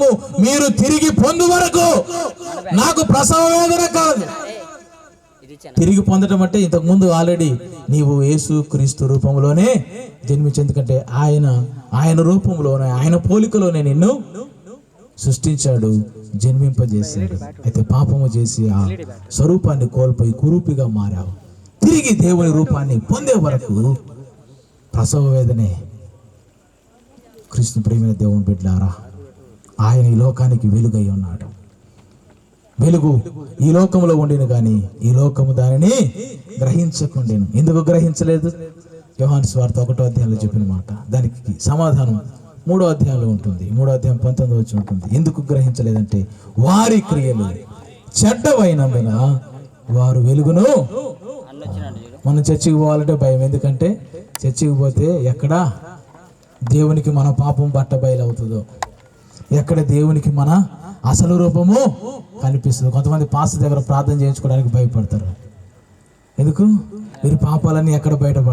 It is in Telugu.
రూపము మీరు తిరిగి పొందు వరకు నాకు ప్రసవ వేదన కాదు. తిరిగి పొందడం అంటే ఇంతకు ముందు ఆల్రెడీ నీవు యేసు క్రీస్తు రూపంలోనే జన్మించేందుకంటే ఆయన ఆయన రూపంలోనే ఆయన పోలికలోనే నిన్ను సృష్టించాడు జన్మింపజేశాడు. అయితే పాపము చేసి ఆ స్వరూపాన్ని కోల్పోయి కురూపిగా మారావు. తిరిగి దేవుని రూపాన్ని పొందే వరకు ప్రసవ వేదనే కృష్ణ ప్రేమిన దేవుని బిడ్డారా. ఆయన ఈ లోకానికి వెలుగై ఉన్నాడు. వెలుగు ఈ లోకంలో ఉండిన కానీ ఈ లోకము దానిని గ్రహించకుండాను. ఎందుకు గ్రహించలేదు? యోహాన్ స్వార్థ ఒకటో అధ్యాయంలో చెప్పిన మాట. దానికి సమాధానం మూడో అధ్యాయంలో ఉంటుంది. మూడో అధ్యాయం పంతొమ్మిది వచ్చి ఉంటుంది. ఎందుకు గ్రహించలేదంటే వారి క్రియలు చెడ్డవైనందున వారు వెలుగును మనం చర్చికి పోవాలంటే భయం. ఎందుకంటే చర్చికి పోతే ఎక్కడ దేవునికి మన పాపం బట్ట బయలవుతుందో. ఎక్కడ దేవునికి మన అసలు రూపము కనిపిస్తుంది. కొంతమంది పాస్టర్ దగ్గర ప్రార్థన చేయించుకోవడానికి భయపడతారు. ఎందుకు? మీరు పాపాలన్నీ ఎక్కడ బయటపడతారు